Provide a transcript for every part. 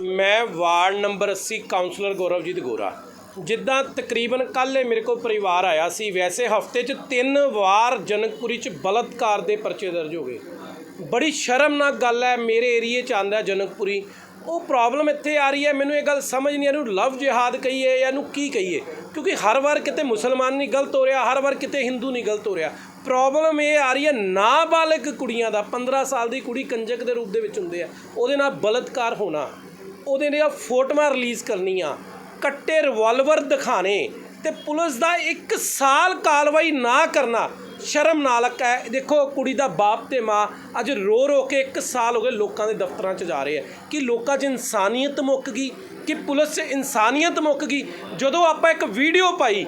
ਮੈਂ ward number 80 councillor Gauravjit Gora. ਜਿੱਦਾਂ ਤਕਰੀਬਨ ਕੱਲ੍ਹ ਇਹ ਮੇਰੇ ਕੋਲ ਪਰਿਵਾਰ ਆਇਆ ਸੀ, ਵੈਸੇ ਹਫ਼ਤੇ 'ਚ ਤਿੰਨ ਵਾਰ ਜਨਕਪੁਰੀ 'ਚ ਬਲਤਕਾਰ ਦੇ ਪਰਚੇ ਦਰਜ ਹੋ ਗਏ। ਬੜੀ ਸ਼ਰਮਨਾਕ ਗੱਲ ਹੈ, ਮੇਰੇ ਏਰੀਏ 'ਚ ਆਂਦਾ ਜਨਕਪੁਰੀ। ਉਹ ਪ੍ਰੋਬਲਮ ਇੱਥੇ ਆ ਰਹੀ ਹੈ, ਮੈਨੂੰ ਇਹ ਗੱਲ ਸਮਝ ਨਹੀਂ ਆ ਰਹੀ, ਲਵ ਜਿਹਾਦ ਕਹੀਏ ਜਾਂ ਇਹਨੂੰ ਕੀ ਕਹੀਏ? ਕਿਉਂਕਿ ਹਰ ਵਾਰ ਕਿਤੇ ਮੁਸਲਮਾਨ ਨਹੀਂ ਗਲਤ ਹੋ ਰਿਹਾ, ਹਰ ਵਾਰ ਕਿਤੇ ਹਿੰਦੂ ਨਹੀਂ ਗਲਤ ਹੋ ਰਿਹਾ। ਪ੍ਰੋਬਲਮ ਇਹ ਆ ਰਹੀ ਹੈ, ਨਾਬਾਲਗ ਕੁੜੀਆਂ ਦਾ 15 ਸਾਲ ਦੀ ਕੁੜੀ ਕੰਜਕ ਦੇ ਰੂਪ ਦੇ ਵਿੱਚ ਹੁੰਦੇ ਆ, ਉਹਦੇ ਨਾਲ ਬਲਤਕਾਰ ਹੋਣਾ। ਉਹਦੇ ਦੀਆਂ ਫੋਟੋਆਂ ਰਿਲੀਜ਼ ਕਰਨੀਆਂ। ਕੱਟੇ ਰਿਵਾਲਵਰ ਦਿਖਾਣੇ ਤੇ ਪੁਲਿਸ ਦਾ 1 ਸਾਲ ਕਾਰਵਾਈ ਨਾ ਕਰਨਾ ਸ਼ਰਮਨਾਕ ਹੈ। ਦੇਖੋ, ਕੁੜੀ ਦਾ ਬਾਪ ਤੇ ਮਾਂ ਅੱਜ ਰੋ ਰੋ ਕੇ 1 ਸਾਲ ਹੋ ਗਏ ਲੋਕਾਂ ਦੇ ਦਫ਼ਤਰਾਂ 'ਚ ਜਾ ਰਹੇ ਆ। ਕਿ ਲੋਕਾਂ 'ਚ ਇਨਸਾਨੀਅਤ ਮੁੱਕ ਗਈ, ਕਿ ਪੁਲਿਸ 'ਚ ਇਨਸਾਨੀਅਤ ਮੁੱਕ ਗਈ। ਜਦੋਂ ਆਪਾਂ ਇੱਕ ਵੀਡੀਓ ਪਾਈ,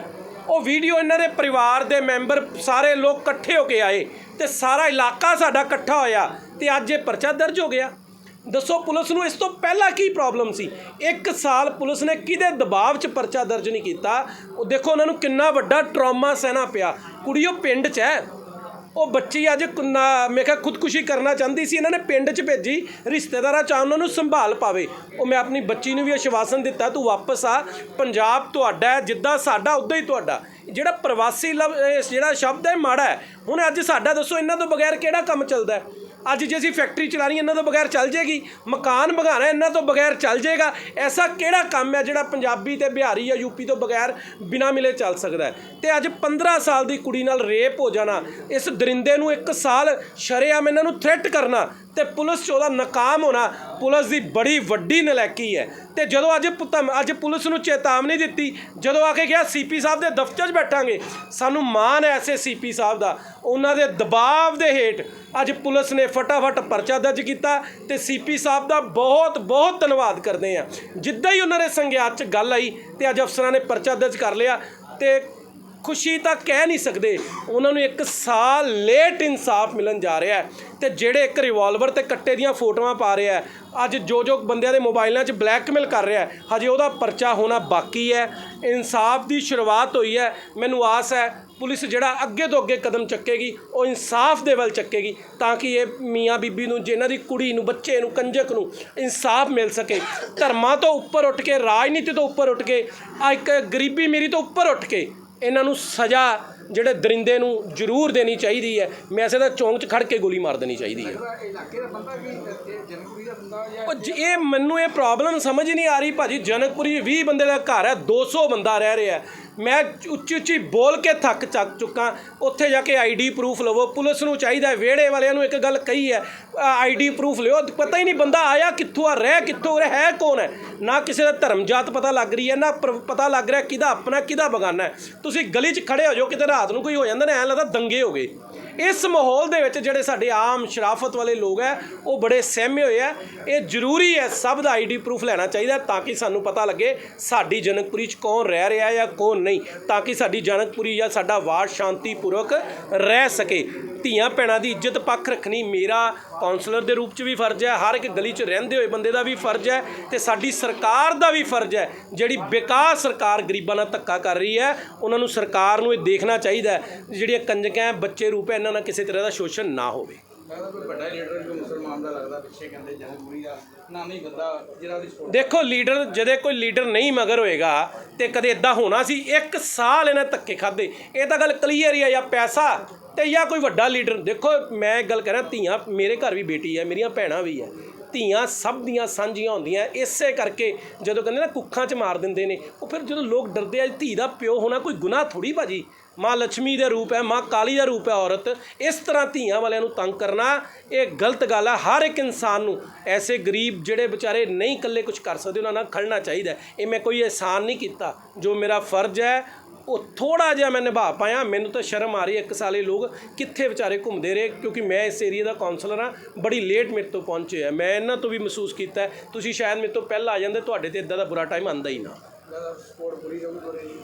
ਉਹ ਵੀਡੀਓ ਇਹਨਾਂ ਦੇ ਪਰਿਵਾਰ ਦੇ ਮੈਂਬਰ ਸਾਰੇ ਲੋਕ ਇਕੱਠੇ ਹੋ ਕੇ ਆਏ ਤੇ ਸਾਰਾ ਇਲਾਕਾ ਸਾਡਾ ਇਕੱਠਾ ਹੋਇਆ ਤੇ ਅੱਜ ਇਹ ਪਰਚਾ ਦਰਜ ਹੋ ਗਿਆ। ਦੱਸੋ, ਪੁਲਿਸ ਨੂੰ ਇਸ ਤੋਂ ਪਹਿਲਾਂ ਕੀ ਪ੍ਰੋਬਲਮ ਸੀ? ਇੱਕ ਸਾਲ ਪੁਲਿਸ ਨੇ ਕਿਹਦੇ ਦਬਾਅ 'ਚ ਪਰਚਾ ਦਰਜ ਨਹੀਂ ਕੀਤਾ? ਉਹ ਦੇਖੋ, ਉਹਨਾਂ ਨੂੰ ਕਿੰਨਾ ਵੱਡਾ ਟਰਾਮਾ ਸਹਿਣਾ ਪਿਆ। ਕੁੜੀ ਉਹ ਪਿੰਡ 'ਚ ਹੈ। ਉਹ ਬੱਚੀ ਅੱਜ ਕੁੰਨਾ- ਮੈਂ ਕਿਹਾ ਖੁਦਕੁਸ਼ੀ ਕਰਨਾ ਚਾਹੁੰਦੀ ਸੀ, ਇਹਨਾਂ ਨੇ ਪਿੰਡ 'ਚ ਭੇਜੀ। ਰਿਸ਼ਤੇਦਾਰਾਂ ਚਾਹ ਉਹਨਾਂ ਨੂੰ ਸੰਭਾਲ ਪਾਵੇ। ਉਹ ਮੈਂ ਆਪਣੀ ਬੱਚੀ ਨੂੰ ਵੀ ਆਸ਼ਵਾਸਨ ਦਿੱਤਾ, ਤੂੰ ਵਾਪਸ ਆ। ਪੰਜਾਬ ਤੁਹਾਡਾ ਹੈ, ਜਿੱਦਾਂ ਸਾਡਾ, ਉਦਾਂ ਹੀ ਤੁਹਾਡਾ। ਜਿਹੜਾ ਪ੍ਰਵਾਸੀ ਲਵ ਜਿਹੜਾ ਸ਼ਬਦ ਹੈ, ਮਾੜਾ ਹੈ। ਹੁਣ ਅੱਜ ਸਾਡਾ ਦੱਸੋ, ਇਹਨਾਂ ਤੋਂ ਬਗੈਰ ਕਿਹੜਾ ਕੰਮ ਚੱਲਦਾ ਹੈ? ਅੱਜ ਜੇ ਅਸੀਂ ਫੈਕਟਰੀ ਚਲਾਣੀ, ਇਹਨਾਂ ਤੋਂ ਬਗੈਰ ਚੱਲ ਜੇਗੀ। ਮਕਾਨ ਬਗਾਣਾ ਇਹਨਾਂ ਤੋਂ ਬਗੈਰ ਚੱਲ ਜੇਗਾ। ਐਸਾ ਕਿਹੜਾ ਕੰਮ ਹੈ ਜਿਹੜਾ ਪੰਜਾਬੀ ਤੇ ਬਿਹਾਰੀ ਜਾਂ ਯੂਪੀ ਤੋਂ ਬਗੈਰ ਬਿਨਾ ਮਿਲੇ ਚੱਲ ਸਕਦਾ ਹੈ? ਤੇ ਅੱਜ 15 ਸਾਲ ਦੀ ਕੁੜੀ ਨਾਲ ਰੇਪ ਹੋ ਜਾਣਾ, ਇਸ ਦਰਿੰਦੇ ਨੂੰ ਇੱਕ ਸਾਲ ਸ਼ਰੇਆਮ ਇਹਨਾਂ ਨੂੰ ਥ੍ਰੈਟ ਕਰਨਾ ਤੇ ਪੁਲਿਸ 'ਚ ਉਹਦਾ ਨਾਕਾਮ ਹੋਣਾ ਪੁਲਿਸ ਦੀ ਬੜੀ ਵੱਡੀ ਨਲਾਇਕੀ ਹੈ। ਤੇ ਜਦੋਂ ਅੱਜ ਪੁੱਤ- ਅੱਜ ਪੁਲਿਸ ਨੂੰ ਚੇਤਾਵਨੀ ਦਿੱਤੀ, ਜਦੋਂ ਆ ਕੇ ਗਿਆ ਸੀਪੀ ਸਾਹਿਬ ਦੇ ਦਫ਼ਤਰ 'ਚ ਬੈਠਾਂਗੇ, ਸਾਨੂੰ ਮਾਣ ਹੈ ਐਸੇ ਸੀਪੀ ਸਾਹਿਬ ਦਾ। ਉਹਨਾਂ ਦੇ ਦਬਾਅ ਦੇ ਹੇਠ ਅੱਜ ਪੁਲਿਸ ਨੇ ਫਟਾਫਟ ਪਰਚਾ ਦਰਜ ਕੀਤਾ ਤੇ ਸੀਪੀ ਸਾਹਿਬ ਦਾ ਬਹੁਤ ਬਹੁਤ ਧੰਨਵਾਦ ਕਰਦੇ ਆ ਜਿੱਦਾਂ ਹੀ ਉਹਨਾਂ ਦੇ ਸੰਗਿਆਤ 'ਚ ਗੱਲ ਆਈ ਤੇ ਅੱਜ ਅਫਸਰਾਂ ਨੇ ਪਰਚਾ ਦਰਜ ਕਰ ਲਿਆ ਤੇ ਖੁਸ਼ੀ ਤਾਂ ਕਹਿ ਨਹੀਂ ਸਕਦੇ। ਉਹਨਾਂ ਨੂੰ ਇੱਕ ਸਾਲ ਲੇਟ ਇਨਸਾਫ ਮਿਲਣ ਜਾ ਰਿਹਾ ਹੈ। ਤੇ ਜਿਹੜੇ ਇੱਕ ਰਿਵਾਲਵਰ ਤੇ ਕੱਟੇ ਦੀਆਂ ਫੋਟੋਆਂ ਪਾ ਰਿਹਾ ਅੱਜ ਜੋ ਜੋ ਬੰਦਿਆਂ ਦੇ ਮੋਬਾਈਲਾਂ 'ਚ ਬਲੈਕਮੇਲ ਕਰ ਰਿਹਾ ਹਜੇ ਉਹਦਾ ਪਰਚਾ ਹੋਣਾ ਬਾਕੀ ਹੈ। ਇਨਸਾਫ ਦੀ ਸ਼ੁਰੂਆਤ ਹੋਈ ਹੈ। ਮੈਨੂੰ ਆਸ ਹੈ, ਪੁਲਿਸ ਜਿਹੜਾ ਅੱਗੇ ਤੋਂ ਅੱਗੇ ਕਦਮ ਚੱਕੇਗੀ, ਉਹ ਇਨਸਾਫ ਦੇ ਵੱਲ ਚੱਕੇਗੀ, ਤਾਂ ਕਿ ਇਹ ਮੀਆਂ ਬੀਬੀ ਨੂੰ ਜਿਹਨਾਂ ਦੀ ਕੁੜੀ ਨੂੰ, ਬੱਚੇ ਨੂੰ, ਕੰਜਕ ਨੂੰ ਇਨਸਾਫ ਮਿਲ ਸਕੇ। ਧਰਮਾਂ ਤੋਂ ਉੱਪਰ ਉੱਠ ਕੇ, ਰਾਜਨੀਤੀ ਤੋਂ ਉੱਪਰ ਉੱਠ ਕੇ ਆ ਇੱਕ ਗਰੀਬੀ ਮੇਰੀ ਤੋਂ ਉੱਪਰ ਉੱਠ ਕੇ ਇਹਨਾਂ ਨੂੰ ਸਜ਼ਾ ਜਿਹੜੇ ਦਰਿੰਦੇ ਨੂੰ ਜ਼ਰੂਰ ਦੇਣੀ ਚਾਹੀਦੀ ਹੈ। ਮੈਸੇ ਦਾ ਚੌਂਕ 'ਚ ਖੜ ਕੇ ਗੋਲੀ ਮਾਰ ਦੇਣੀ ਚਾਹੀਦੀ ਹੈ। ਉਹ ਇਹ ਮੈਨੂੰ ਇਹ ਪ੍ਰੋਬਲਮ ਸਮਝ ਨਹੀਂ ਆ ਰਹੀ। ਭਾਜੀ ਜਨਕਪੁਰੀ 20 ਬੰਦੇ ਦਾ ਘਰ ਹੈ 200 ਬੰਦਾ ਰਹਿ ਰਿਹਾ। ਮੈਂ ਉੱਚੀ ਉੱਚੀ ਬੋਲ ਕੇ ਥੱਕ ਚੱਕ ਚੁੱਕਾ। ਉੱਥੇ ਜਾ ਕੇ ਆਈਡੀ ਪ੍ਰੂਫ ਲਵੋ। ਪੁਲਿਸ ਨੂੰ ਚਾਹੀਦਾ ਵਿਹੜੇ ਵਾਲਿਆਂ ਨੂੰ ਇੱਕ ਗੱਲ ਕਹੀ ਹੈ ਆਈਡੀ ਪ੍ਰੂਫ ਲਿਓ। ਪਤਾ ਹੀ ਨਹੀਂ ਬੰਦਾ ਆਇਆ ਕਿੱਥੋਂ ਆ, ਰਹਿ ਕਿੱਥੋਂ ਰਿਹਾ ਹੈ ਕੌਣ ਹੈ? ਨਾ ਕਿਸੇ ਦਾ ਧਰਮ ਜਾਤ ਪਤਾ ਲੱਗ ਰਹੀ ਹੈ, ਨਾ ਪਰ- ਪਤਾ ਲੱਗ ਰਿਹਾ ਕਿਹਦਾ ਆਪਣਾ, ਕਿਹਦਾ ਬਗਾਨਾ ਹੈ। ਤੁਸੀਂ ਗਲੀ 'ਚ ਖੜੇ ਹੋ ਜਾਓ, ਕਿਤੇ ਰਾਤ ਨੂੰ ਕੋਈ ਹੋ ਜਾਂਦਾ ਨਾ, ਐਂ ਲੱਗਦਾ ਦੰਗੇ ਹੋ ਗਏ। ਇਸ ਮਾਹੌਲ ਦੇ ਵਿੱਚ ਜਿਹੜੇ ਸਾਡੇ ਆਮ ਸ਼ਰਾਫਤ ਵਾਲੇ ਲੋਕ ਹੈ, ਉਹ ਬੜੇ ਸਹਿਮੇ ਹੋਏ ਆ ਇਹ ਜ਼ਰੂਰੀ ਹੈ, ਸਭ ਦਾ ਆਈਡੀ ਪ੍ਰੂਫ ਲੈਣਾ ਚਾਹੀਦਾ ਤਾਂ ਕਿ ਸਾਨੂੰ ਪਤਾ ਲੱਗੇ ਸਾਡੀ ਜਨਕਪੁਰੀ 'ਚ ਕੌਣ ਰਹਿ ਰਿਹਾ ਜਾਂ ਕੌਣ ਨਹੀਂ, ਤਾਂ ਕਿ ਸਾਡੀ ਜਨਕਪੁਰੀ ਜਾਂ ਸਾਡਾ ਵਾਰਡ ਸ਼ਾਂਤੀਪੂਰਵਕ ਰਹਿ ਸਕੇ। ਧੀਆਂ ਭੈਣਾਂ ਦੀ ਇੱਜ਼ਤ ਪੱਖ ਰੱਖਣੀ ਮੇਰਾ ਕਾਉਂਸਲਰ ਦੇ ਰੂਪ 'ਚ ਵੀ ਫਰਜ਼ ਹੈ। ਹਰ ਇੱਕ ਗਲੀ 'ਚ ਰਹਿੰਦੇ ਹੋਏ ਬੰਦੇ ਦਾ ਵੀ ਫਰਜ਼ ਹੈ ਤੇ ਸਾਡੀ ਸਰਕਾਰ ਦਾ ਵੀ ਫਰਜ਼ ਹੈ। ਜਿਹੜੀ ਬੇਕਾਰ ਸਰਕਾਰ ਗਰੀਬਾਂ ਨਾਲ ਧੱਕਾ ਕਰ ਰਹੀ ਹੈ ਉਹਨਾਂ ਨੂੰ ਸਰਕਾਰ ਨੂੰ ਇਹ ਦੇਖਣਾ ਚਾਹੀਦਾ ਹੈ ਜਿਹੜੀਆਂ ਕੰਜਕਾਂ ਬੱਚੇ ਰੂਪ ਹੈ ਇਹਨਾਂ ਨਾਲ ਕਿਸੇ ਤਰ੍ਹਾਂ ਦਾ ਸ਼ੋਸ਼ਣ ਨਾ ਹੋਵੇ। ਦੇਖੋ ਲੀਡਰ ਜਦੇ ਕੋਈ ਲੀਡਰ ਨਹੀਂ ਮਗਰ ਹੋਏਗਾ ਤੇ ਕਦੇ ਇਦਾਂ ਹੋਣਾ ਸੀ, ਇੱਕ ਸਾਲ ਇਹਨਾਂ ਧੱਕੇ ਖਾਦੇ ਇਹ ਤਾਂ ਗੱਲ ਕਲੀਅਰ ਹੀ ਆ, ਜਾਂ ਪੈਸਾ ਤੇ ਜਾਂ ਕੋਈ ਵੱਡਾ ਲੀਡਰ ਦੇਖੋ, ਮੈਂ ਇੱਕ ਗੱਲ ਕਰਾਂ, ਧੀਆਂ, ਮੇਰੇ ਘਰ ਵੀ ਬੇਟੀ ਹੈ ਮੇਰੀਆਂ ਭੈਣਾਂ ਵੀ ਹੈ ਧੀਆਂ ਸਭ ਦੀਆਂ ਸਾਂਝੀਆਂ ਹੁੰਦੀਆਂ। ਇਸੇ ਕਰਕੇ ਜਦੋਂ ਕਹਿੰਦੇ ਨਾ ਕੁੱਖਾਂ 'ਚ ਮਾਰ ਦਿੰਦੇ ਨੇ, ਉਹ ਫਿਰ ਜਦੋਂ ਲੋਕ ਡਰਦੇ ਆ ਧੀ ਦਾ ਪਿਓ ਹੋਣਾ ਕੋਈ ਗੁਨਾਹ ਥੋੜੀ ਭਾਜੀ। ਮਾਂ ਲక్ష్ਮੀ ਦਾ ਰੂਪ ਹੈ, ਮਾਂ ਕਾਲੀ ਦਾ ਰੂਪ ਹੈ ਔਰਤ। ਇਸ ਤਰ੍ਹਾਂ ਧੀਆਂ ਵਾਲਿਆਂ ਨੂੰ ਤੰਗ ਕਰਨਾ, ਇਹ ਗਲਤ ਗੱਲ ਹੈ ਹਰ ਇੱਕ ਇਨਸਾਨ ਨੂੰ ਐਸੇ ਗਰੀਬ ਜਿਹੜੇ ਵਿਚਾਰੇ ਨਹੀਂ ਇਕੱਲੇ ਕੁਝ ਕਰ ਸਕਦੇ, ਉਹਨਾਂ ਨਾਲ ਖੜਨਾ ਚਾਹੀਦਾ। ਇਹ ਮੈਂ ਕੋਈ ਅਹਿਸਾਨ ਨਹੀਂ ਕੀਤਾ। ਜੋ ਮੇਰਾ ਫਰਜ਼ ਹੈ ਉਹ ਥੋੜਾ ਜਿਹਾ ਮੈਂ ਨਿਭਾ ਪਾਇਆ। ਮੈਨੂੰ ਤਾਂ ਸ਼ਰਮ ਆ ਰਹੀ ਹੈ। ਇੱਕ ਸਾਲੇ ਲੋਕ ਕਿੱਥੇ ਵਿਚਾਰੇ ਘੁੰਮਦੇ ਰਹੇ, ਕਿਉਂਕਿ ਮੈਂ ਇਸ ਏਰੀਆ ਦਾ ਕਾਉਂਸਲਰ ਹਾਂ। ਬੜੀ ਲੇਟ ਮੇਰੇ ਤੋਂ ਪਹੁੰਚੇ ਆ। ਮੈਂ ਇਹਨਾਂ ਤੋਂ ਵੀ ਮਹਿਸੂਸ ਕੀਤਾ ਤੁਸੀਂ ਸ਼ਾਇਦ ਮੇਰੇ ਤੋਂ ਪਹਿਲਾਂ ਆ ਜਾਂਦੇ, ਤੁਹਾਡੇ ਤੇ ਇਦਾਂ ਦਾ ਬੁਰਾ ਟਾਈਮ ਆਂਦਾ ਹੀ ਨਾ।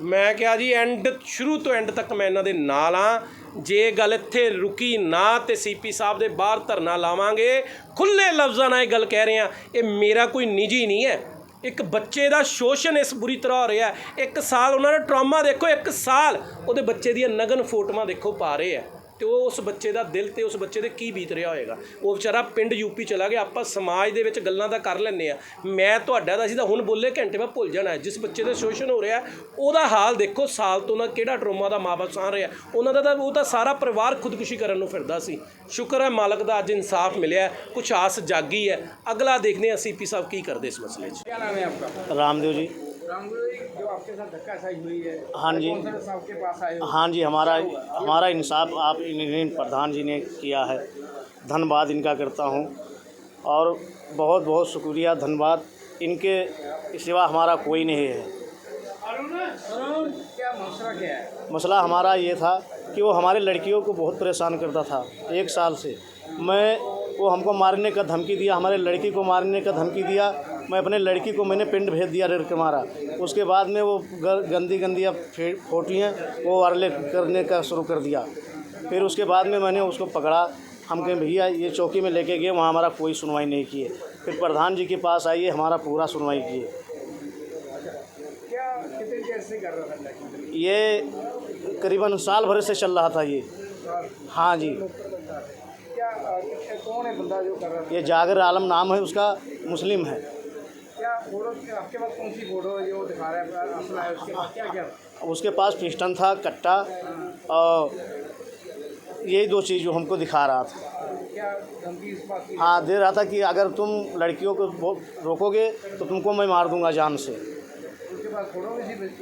ਮੈਂ ਕਿਹਾ ਜੀ ਐਂਡ ਸ਼ੁਰੂ ਤੋਂ ਐਂਡ ਤੱਕ ਮੈਂ ਇਹਨਾਂ ਦੇ ਨਾਲ ਆ ਜੇ ਗੱਲ ਇੱਥੇ ਰੁਕੀ ਨਾ, ਤੇ ਸੀਪੀ ਸਾਹਿਬ ਦੇ ਬਾਹਰ ਧਰਨਾ ਲਾਵਾਂਗੇ। ਖੁੱਲੇ ਲਫ਼ਜ਼ਾਂ ਨਾਲ ਇਹ ਗੱਲ ਕਹਿ ਰਹੇ ਆ ਇਹ ਮੇਰਾ ਕੋਈ ਨਿੱਜੀ ਨਹੀਂ ਹੈ। ਇੱਕ ਬੱਚੇ ਦਾ ਸ਼ੋਸ਼ਣ ਇਸ ਬੁਰੀ ਤਰ੍ਹਾਂ ਹੋ ਰਿਹਾ ਹੈ। ਇੱਕ ਸਾਲ ਉਹਨਾਂ ਦਾ ਟਰਾਮਾ ਦੇਖੋ, ਇੱਕ ਸਾਲ ਉਹਦੇ ਬੱਚੇ ਦੀਆਂ ਨਗਨ ਫੋਟੋਆਂ ਦੇਖੋ, ਪਾ ਰਹੇ ਆ ਤੇ ਉਹ ਉਸ ਬੱਚੇ ਦਾ ਦਿਲ ਤੇ ਉਸ ਬੱਚੇ ਦੇ ਕੀ ਬੀਤ ਰਿਹਾ ਹੋਏਗਾ? ਉਹ ਵਿਚਾਰਾ ਪਿੰਡ ਯੂਪੀ ਚਲਾ ਗਿਆ ਆਪਾਂ ਸਮਾਜ ਦੇ ਵਿੱਚ ਗੱਲਾਂ ਤਾਂ ਕਰ ਲੈਂਦੇ ਆ ਮੈਂ ਤੁਹਾਡਾ ਦਾ ਸੀ ਤਾਂ ਹੁਣ ਬੋਲੇ ਘੰਟੇ ਬਾਅਦ ਭੁੱਲ ਜਾਣਾ ਜਿਸ ਬੱਚੇ ਦਾ ਸ਼ੋਸ਼ਣ ਹੋ ਰਿਹਾ ਉਹਦਾ ਹਾਲ ਦੇਖੋ ਸਾਲ ਤੋਂ ਨਾ ਕਿਹੜਾ ਟਰੋਮਾ ਦਾ ਮਾਪੇ ਸਾਹ ਰਿਹਾ। ਉਹਨਾਂ ਦਾ ਤਾਂ ਉਹ ਤਾਂ ਸਾਰਾ ਪਰਿਵਾਰ ਖੁਦਕੁਸ਼ੀ ਕਰਨ ਨੂੰ ਫਿਰਦਾ ਸੀ। ਸ਼ੁਕਰ ਹੈ ਮਾਲਕ ਦਾ ਅੱਜ ਇਨਸਾਫ ਮਿਲਿਆ ਕੁਝ ਆਸ ਜਾਗੀ ਹੈ। ਅਗਲਾ ਦੇਖਦੇ ਹਾਂ ਸੀਪੀ ਸਾਹਿਬ ਕੀ ਕਰਦੇ ਇਸ ਮਸਲੇ 'ਚ। ਕੀ ਨਾਮ ਹੈ ਆਪਕਾ? ਰਾਮਦੇਵ ਜੀ। ਰਾਮਦੇਵ आपके साथ धक्काशाही हुई है। हाँ जी। साहब के पास आए हाँ? जी हमारा हमारा इंसाफ आप इन प्रधान जी ने किया है। धन्यवाद इनका करता हूँ। और बहुत बहुत शुक्रिया धन्यवाद। इनके सिवा हमारा कोई नहीं है। क्या मसला क्या है? मसला हमारा ये था कि वो हमारे लड़कियों को बहुत परेशान करता था एक साल से। मैं वो हमको मारने का धमकी दिया हमारे लड़की को मारने का धमकी दिया मैं अपने लड़की को मैंने पिंड भेज दिया रेड़ के मारा उसके बाद में वो गंदी गंदी अब फोटियाँ वो वारले करने का शुरू कर दिया। फिर उसके बाद में मैंने उसको पकड़ा, हम कहें, भैया, ये चौकी में लेके गए, वहाँ हमारा कोई सुनवाई नहीं किए। फिर प्रधान जी के पास आइए, हमारा पूरा सुनवाई किए? ये करीबन साल भर से चल रहा था ये। हाँ जी। ये जागर आलम नाम है, उसका मुस्लिम है। फ़ोटो आपके पास कौन सी फ़ोटो है जो दिखा रहा है असला है उसके पास क्या क्या? उसके पास पिस्टन था कट्टा और यही दो चीज़ जो हमको दिखा रहा था। हाँ दे रहा था कि अगर तुम लड़कियों को रोकोगे तो तुमको मैं मार दूँगा जान से।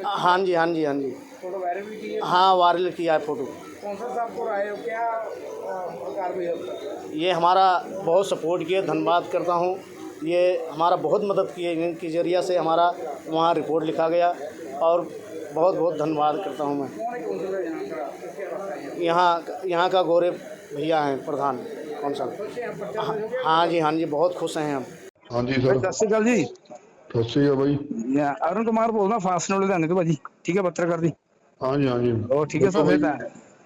हाँ जी हाँ जी हाँ जी। फ़ोटो वायरल भी की है? हाँ वायरल किया है फ़ोटो। कौंसल साहब को आए हो? क्या कार्रवाई होता ये हमारा बहुत सपोर्ट किया धन्यवाद करता हूँ। ये हमारा बहुत मदद किए इनके ज़रिए से हमारा वहाँ रिपोर्ट लिखा गया और बहुत बहुत धन्यवाद करता हूँ मैं कौन है कौंसल का यहाँ का किसके पास आए हैं यहाँ यहाँ का गौरव भैया हैं प्रधान कौन सा खुश हैं आप बच्चा खुश हो गया हाँ जी हाँ जी बहुत खुश हैं हम ਹਾਂਜੀ ਸਰ ਸਤਿ ਸ਼੍ਰੀ ਅਕਾਲ ਜੀ ਸਤਿ ਸ਼੍ਰੀ ਅਕਾਲ ਬਾਈ ਮੈਂ ਅਰੁਣ ਕੁਮਾਰ ਬੋਲਦਾ ਫਾਸਟ ਨੋਟ ਲੁਧਿਆਣੇ ਤੋਂ ਭਾਜੀ ਠੀਕ ਹੈ ਪੱਤਰਕਾਰ ਦੀ ਹਾਂਜੀ ਹਾਂਜੀ ਉਹ ਠੀਕ ਹੈ ਸਰ ਫਿਰ ਤਾਂ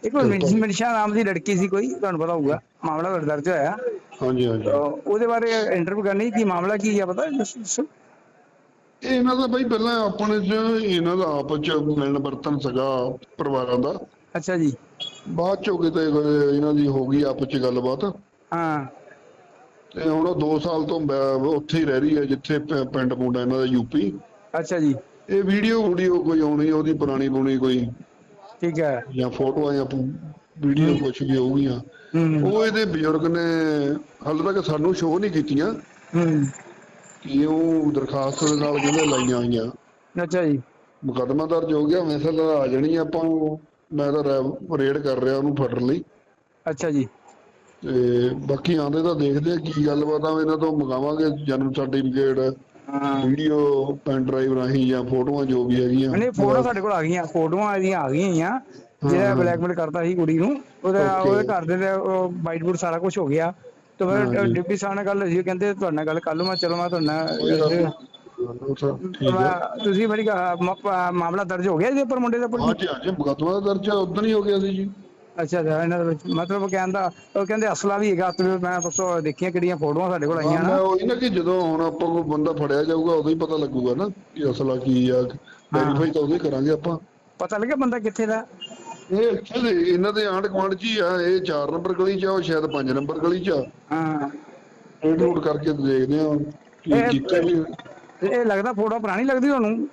ਇੱਕ ਮਿੰਟ ਮਨੀਸ਼ਾ ਨਾਮ ਦੀ ਲੜਕੀ ਸੀ ਕੋਈ ਤੁਹਾਨੂੰ ਪਤਾ ਹੋਊਗਾ ਮਾਮਲਾ ਤੁਹਾਡੇ ਦਰਜ ਹੋਇਆ ਹਾਂਜੀ ਹਾਂਜੀ। ਉਹਦੇ ਬਾਰੇ ਇੰਟਰਵਿਊ ਕਰਨੀ ਕੀ ਮਾਮਲਾ ਕੀ ਹੈ ਪਤਾ ਇਹਨਾਂ ਦਾ ਬਾਈ ਪਹਿਲਾਂ ਆਪਣੇ ਚ ਇਹਨਾਂ ਦਾ ਆਪਸ ਚ ਮਿਲਣ ਵਰਤਨ ਸਗਾ ਪਰਿਵਾਰਾਂ ਦਾ। ਅੱਛਾ ਜੀ। ਬਾਅਦ ਚੋਂ ਕਿਤੇ ਇਹਨਾਂ ਦੀ ਹੋ ਗਈ ਆਪਸ ਚ ਗੱਲਬਾਤ। ਹਾਂ। ਤੇ ਹੁਣ ਉਹ 2 ਸਾਲ ਤੋਂ ਉੱਥੇ ਹੀ ਰਹਿ ਰਹੀ ਹੈ ਜਿੱਥੇ ਪਿੰਡ ਮੁੰਡਾ ਇਹਨਾਂ ਦਾ ਯੂਪੀ ਅੱਛਾ ਜੀ। ਇਹ ਵੀਡੀਓ ਵੀਡੀਓ ਕੋਈ ਆਉਣੀ ਉਹਦੀ ਪੁਰਾਣੀ ਬੁਣੀ ਕੋਈ ਠੀਕ ਹੈ। ਜਾਂ ਫੋਟੋਆਂ ਜਾਂ ਵੀਡੀਓ ਕੁਝ ਵੀ ਹੂੰ। ਉਹ ਇਹਦੇ ਬਜ਼ੁਰਗ ਨੇ ਹਾਲੇ ਤੱਕ ਸਾਨੂੰ ਸ਼ੋਅ ਨਹੀਂ ਕੀਤੀਆਂ। ਕਿ ਉਹ ਦਰਖਾਸਤ ਦੇ ਨਾਲ ਕਹਿੰਦੇ ਲਾਈਆਂ ਹੋਈਆਂ। ਅੱਛਾ ਜੀ। ਮੁਕੱਦਮਾ ਦਰਜ ਹੋ ਗਿਆ ਮਿਸਲ ਆ ਜਾਣੀ ਆਪਾਂ ਨੂੰ। ਮੈਂ ਤਾਂ ਰੇਡ ਕਰ ਰਿਹਾ ਉਹਨੂੰ ਫੜਨ ਲਈ। ਅੱਛਾ ਜੀ। ਤੇ ਬਾਕੀ ਆਂਦੇ ਤਾਂ ਦੇਖਦੇ ਆ ਕੀ ਗੱਲਬਾਤ ਆ ਇਹਨਾਂ ਤੋਂ ਮੰਗਾਵਾਂਗੇ ਜਨਮ ਸਰਟੀਫਿਕੇਟ ਵੀਡੀਓ ਪੈਨ ਡਰਾਈਵ ਰਾਹੀਂ ਜਾਂ ਫੋਟੋਆਂ ਜੋ ਵੀ ਹੈਗੀਆਂ। ਨਹੀਂ ਫੋਟੋ ਸਾਡੇ ਕੋਲ ਆ ਗਈਆਂ ਫੋਟੋਆਂ ਇਹਦੀਆਂ ਆ ਗਈਆਂ ਜਿਹੜਾ ਬਲੈਕਮੇਲ ਕਰਦਾ ਸੀ ਕੁੜੀ ਨੂੰ ਉਹਦਾ. ਉਹਦੇ ਘਰ ਦੇ ਬਾਈਟ ਬੂਟ ਸਾਰਾ ਕੁਝ ਹੋ ਗਿਆ। ਤੇ ਫਿਰ। ਡਿਪਟੀ ਸਾਹਿਬ ਨਾਲ ਗੱਲ ਹੋਈ ਕਹਿੰਦੇ ਤੁਹਾਡੇ ਨਾਲ ਗੱਲ ਕਰ ਲਵਾਂ ਚਲੋ ਮੈਂ ਤੁਹਾਡੇ ਨਾਲ ਤੁਸੀਂ ਮੇਰੀ ਮਾਮਲਾ ਦਰਜ ਹੋ ਗਿਆ ਇਹਦੇ ਉੱਪਰ ਮੁੰਡੇ ਦੇ ਉੱਪਰ? ਹਾਂਜੀ ਹਾਂਜੀ ਮੁਕੱਦਮਾ ਦਾ ਦਰਜ ਉਦੋਂ ਹੀ ਹੋ ਗਿਆ ਸੀ ਜੀ। ਅੱਛਾ ਅੱਛਾ ਇਹਨਾਂ ਦੇ ਵਿੱਚ ਮਤਲਬ ਕਹਿੰਦਾ ਉਹ ਕਹਿੰਦੇ ਅਸਲਾ ਵੀ ਹੈਗਾ ਤੇ ਮੈਂ ਪਰਸੋਂ ਦੇਖੀਆਂ ਕਿਹੜੀਆਂ ਫੋਟੋਆਂ ਸਾਡੇ ਕੋਲ ਆਈਆਂ ਨਾ। ਉਹੀ ਨਾ ਕਿ ਜਦੋਂ ਹੁਣ ਆਪਾਂ ਕੋਈ ਬੰਦਾ ਫੜਿਆ ਜਾਊਗਾ ਉਦੋਂ ਹੀ ਪਤਾ ਲੱਗੂਗਾ ਨਾ ਕਿ ਅਸਲਾ ਕੀ ਆ ਵੈਰੀਫਾਈ ਤਾਂ ਉਦੋਂ ਹੀ ਕਰਾਂਗੇ ਆਪਾਂ। ਪਤਾ ਲੱਗਿਆ ਬੰਦਾ ਕਿੱਥੇ ਦਾ? ਇਹ ਦੇ ਇਹਨਾਂ ਦੇ ਆਂਢ ਗੁਆਂਢ 'ਚ ਹੀ ਆ ਇਹ 4 ਨੰਬਰ ਗਲੀ 'ਚ ਆ ਉਹ ਸ਼ਾਇਦ 5 ਨੰਬਰ ਗਲੀ 'ਚ ਆ। ਹਾਂ। ਰੇਡ ਰੂਟ ਕਰਕੇ ਦੇਖਦੇ ਆ ਕੀ ਇਹ- ਕੀਤਾ ਵੀ ਤੇ ਇਹ ਲੱਗਦਾ ਫੋਟੋ ਪੁਰਾਣੀ ਲੱਗਦੀ ਤੁਹਾਨੂੰ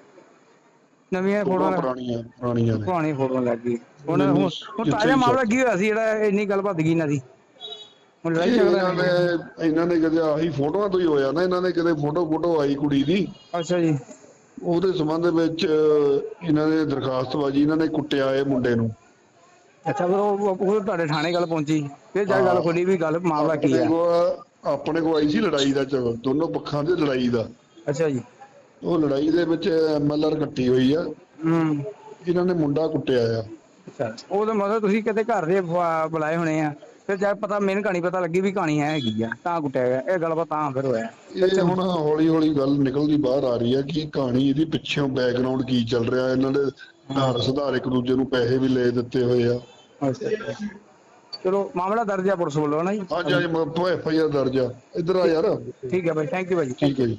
ਨਵੀਆਂ ਫੋਟੋਆਂ ਪੁਰਾਣੀਆਂ ਪੁਰਾਣੀਆਂ ਨੇ। ਪੁਰਾਣੀ ਫੋਟੋ ਲੱਗ ਗਈ ਹੁਣ ਹੁਣ ਤਾਜ਼ਾ ਮਾਮਲਾ ਕੀ ਹੋਇਆ ਸੀ ਜਿਹੜਾ ਇੰਨੀ ਗੱਲਬਾਤ ਗਈ ਨਾ ਦੀ? ਹੁਣ ਲੜਾਈ ਇਹਨਾਂ ਝਗੜਾ ਨੇ ਇਹਨਾਂ ਨੇ ਕਦੇ ਆਹੀ ਫੋਟੋਆਂ ਤੋਂ ਹੀ ਹੋਇਆ ਨਾ ਇਹਨਾਂ ਨੇ ਕਦੇ ਫੋਟੋ ਫੋਟੋ ਆਈ ਕੁੜੀ ਦੀ। ਅੱਛਾ ਜੀ। ਉਹਦੇ ਸੰਬੰਧ ਵਿੱਚ ਇਹਨਾਂ ਨੇ ਦਰਖਾਸਤਬਾਜੀ ਇਹਨਾਂ ਨੇ ਕੁੱਟਿਆ ਇਹ ਮੁੰਡੇ ਨੂੰ। ਅੱਛਾ ਫਿਰ ਉਹ ਉਹ- ਤੁਹਾਡੇ ਥਾਣੇ ਗੱਲ ਪਹੁੰਚੀ। ਫਿਰ ਜਾ ਕੇ ਗੱਲ ਖੋਲੀ ਵੀ ਗੱਲ ਮਾਮਲਾ ਕੀ ਹੈ ਆਪਣੇ ਕੋਲ ਆਈ ਸੀ ਲੜਾਈ ਦਾ ਚਲੋ ਦੋਨੋਂ ਪੱਖਾਂ ਦੀ ਲੜਾਈ ਦਾ। ਅੱਛਾ ਜੀ। ਉਹ ਲੜਾਈ ਦੇ ਵਿੱਚ ਐਮਐਲਆਰ ਕੱਟੀ ਹੋਈ ਆ। ਹੂੰ। ਇਹਨਾਂ ਨੇ ਮੁੰਡਾ ਕੁੱਟਿਆ ਆ। ਅੱਛਾ ਉਹ ਤਾਂ ਮਤਲਬ ਤੁਸੀਂ ਕਿਤੇ ਘਰ ਦੇ ਬੁਲਾਏ ਹੋਣੇ ਆ। ਫਿਰ ਜਾ ਪਤਾ ਮੈਨੂੰ ਕਹਾਣੀ ਪਤਾ ਲੱਗੀ ਵੀ ਕਹਾਣੀ ਹੈਗੀ ਆ ਤਾਂ ਕੁੱਟਿਆ ਗਿਆ। ਇਹ ਗੱਲਬਾਤ ਤਾਂ ਫਿਰ ਹੋਇਆ। ਇਹ ਹੁਣ ਹੌਲੀ ਹੌਲੀ ਗੱਲ ਨਿਕਲਦੀ ਬਾਹਰ ਆ ਰਹੀ ਹੈ ਕਿ ਕਹਾਣੀ ਇਹਦੀ ਪਿੱਛੋਂ ਬੈਕਗ੍ਰਾਉਂਡ ਕੀ ਚੱਲ ਰਿਹਾ ਇਹਨਾਂ ਦੇ ਧਾਰ ਸੁਧਾਰ ਇੱਕ ਦੂਜੇ ਨੂੰ ਪੈਸੇ ਵੀ ਲੈ ਦਿੱਤੇ ਹੋਏ ਆ। ਅੱਛਾ ਚਲੋ ਮਾਮਲਾ ਦਰਜ ਆ ਪੁਲਿਸ ਵੱਲੋਂ ਨਾ ਜੀ? ਅੱਜ ਅੱਜ ਐਫ ਆਈ ਆਰ ਦਰਜ ਆ। ਇੱਧਰ ਆ ਯਾਰ। ਠੀਕ ਹੈ ਬਾਈ ਥੈਂਕ ਯੂ ਬਾਈ ਠੀਕ ਹੈ ਜੀ।